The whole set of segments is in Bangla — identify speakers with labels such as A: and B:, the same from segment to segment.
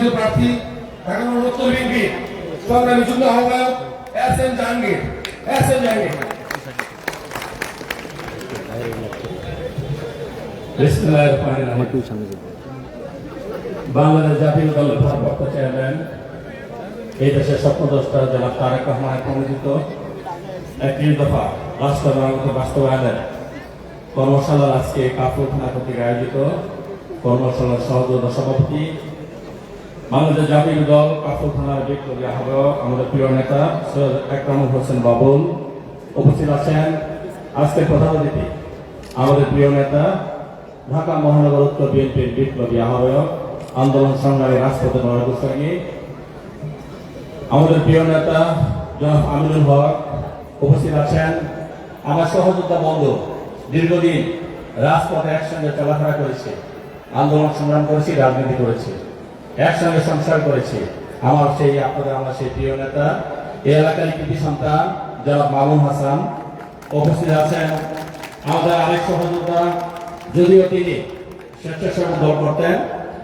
A: মনোনীত প্রার্থী ঢাকা মহানগর বিএনপি সংগ্রামী যুগ্ম আহ্বায়ক S M Jahangir. S M Jahangir.
B: Bangladesh জাতীয় দলের ভারপ্রাপ্ত চেয়ারম্যান, এই দেশের স্বপ্নদ্রষ্টা জনাব তারেক রহমানের প্রণোদিত দফা বাস্তবায়নের কর্মশালার আজকে কাপুর থানা কর্তৃক আয়োজিত। কর্মশালার সহযোগিতা সভাপতি বাংলাদেশ জাতীয় দল কাপুর থানার বিপ্লবী আহ্বায়ক, আমাদের প্রিয় নেতা সৈয়দ একরামুল হোসেন বাবুল উপস্থিত আছেন। আজকের প্রধান অতিথি, আমাদের প্রিয় নেতা, ঢাকা মহানগর উত্তর বিএনপির বিপ্লবী আহ্বায়ক, আন্দোলন সংগ্রামী রাজপথে নরগুসাগী আমাদের প্রিয় নেতা জনাব আমিনুল হক উপস্থিত আছেন। আমার সহযোদ্ধা বন্ধু দীর্ঘদিন রাজপথে একসঙ্গে চলাফেরা করেছে, আন্দোলন সংগ্রাম করেছি, রাজনীতি করেছি। একসঙ্গে সংসার করেছি। আমার সেই আপনাদের, আমার সেই প্রিয় নেতা, এই এলাকার কৃতি সন্তান জনাব মামুন হাসান উপস্থিত আছেন। আমাদের আরেক সহযোদ্ধা, যদিও তিনি স্বেচ্ছাসেবক দল করতেন,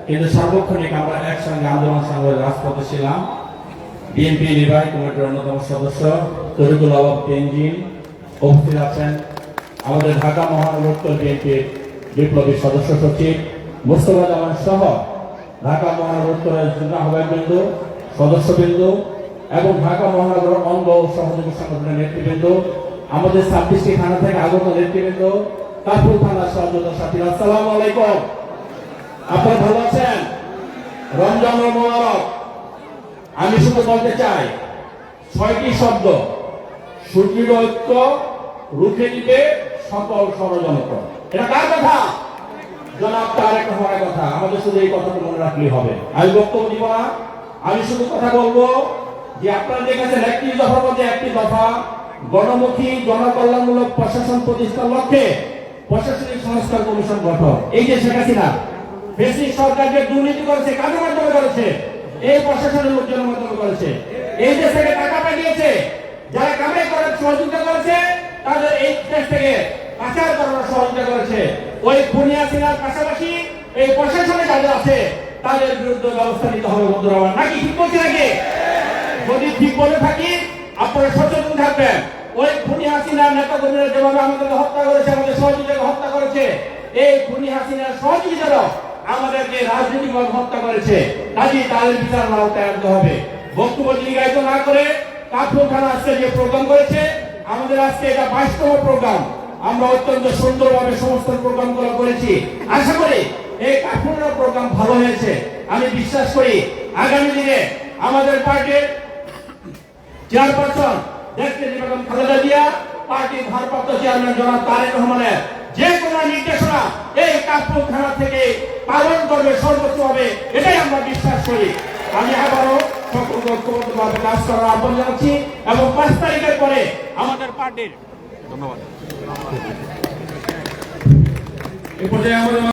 B: কিন্তু সার্বক্ষণিক আমরা একসঙ্গে আন্দোলন সংগ্রামের রাজপথে ছিলাম। বিএনপি নির্বাহী কমিটির অন্যতম সদস্য, তরিকুল আলম তেনজিন উপস্থিত আছেন। আমাদের ঢাকা মহানগর বিএনপির বিপ্লবী সদস্য সচিব মোস্তফা জামান সহ ঢাকা মহানগর উত্তরের আহ্বায়কবৃন্দ, সদস্যবৃন্দ এবং ঢাকা মহানগর অঙ্গ সহযোগী সংগঠনের নেতৃবৃন্দ, আমাদের ছাব্বিশটি থানা থেকে আগত নেতৃবৃন্দ, কাপুর থানার সহযোগী সাথী আসসালামু আলাইকুম। আপনারা ভালো আছেন? রমজান মোবারক। আমি শুধু বলতে চাই, ছয়টি শব্দ সূর্যের ঐক্য, রুখে দিতে সকল ষড়যন্ত্র। এটা কার কথা? জনাব তারেক রহমানের কথা, আমাদের শুধু এই কথাটা মনে রাখলেই হবে। আমি বক্তব্য আমি শুধু কথা বলব যে আপনারা দেখেছেন একটি দফার মধ্যে একটি দফা গণমুখী, জনকল্যাণমূলক প্রশাসন প্রতিষ্ঠার লক্ষ্যে প্রশাসনিক সংস্কার কমিশন গঠন। এই যে শেখ হাসিনা বেসিক সরকার যে দুর্নীতি করেছে কাজের মাধ্যমে করেছে? এই প্রশাসনের লোকজনের মাধ্যমে করেছে। এই দেশ থেকে টাকা পাঠিয়েছে। যারা কামাই করার সহযোগিতা করেছে, তাদের এই দেশ থেকে পাচার করার সহযোগিতা করেছে। ওই খুনিয়া সিনার পাশাপাশি এই প্রশাসনে যাদের আছে, তাদের বিরুদ্ধে ব্যবস্থা নিতে হবে বন্ধুরা আমার। নাকি ঠিক বলছি নাকি? যদি ঠিক বলে থাকি, আপনারা সচেতন থাকবেন। ওই খুনি হাসিনার নেতা কর্মীরা যেভাবে আমাদেরকে হত্যা করেছে, আমাদের সহযোগীদেরকে হত্যা করেছে, এই খুনি হাসিনার সহযোগীদেরও আমাদেরকে রাজনৈতিকভাবে হত্যা করেছে। কাজে তাদের বিচার আওতায় আনতে হবে। বক্তব্য দীর্ঘায়িত না করে কাপুর খান আজকে যে প্রোগ্রাম করেছে, আমাদের আজকে এটা বাইশতম প্রোগ্রাম আমরা অত্যন্ত সুন্দরভাবে সমস্ত প্রোগ্রামগুলো করেছি। আশা করি এই কাপুরের প্রোগ্রাম ভালো হয়েছে। আমি বিশ্বাস করি আগামী দিনে আমাদের পার্টির চেয়ারপারসন দেখতে খালেদা জিয়া, পার্টির ভারপ্রাপ্ত চেয়ারম্যান জনাব তারেক রহমানের যে কোনো নির্দেশনা এই কাপুর থানা থেকে পালন করবে সর্বোচ্চ হবে এটাই আমরা বিশ্বাস করি। আমি আবারও ঐক্যবদ্ধভাবে কাজ করার আহ্বান জানাচ্ছি এবং পাঁচ তারিখের পরে আমাদের পার্টির
A: আমাদের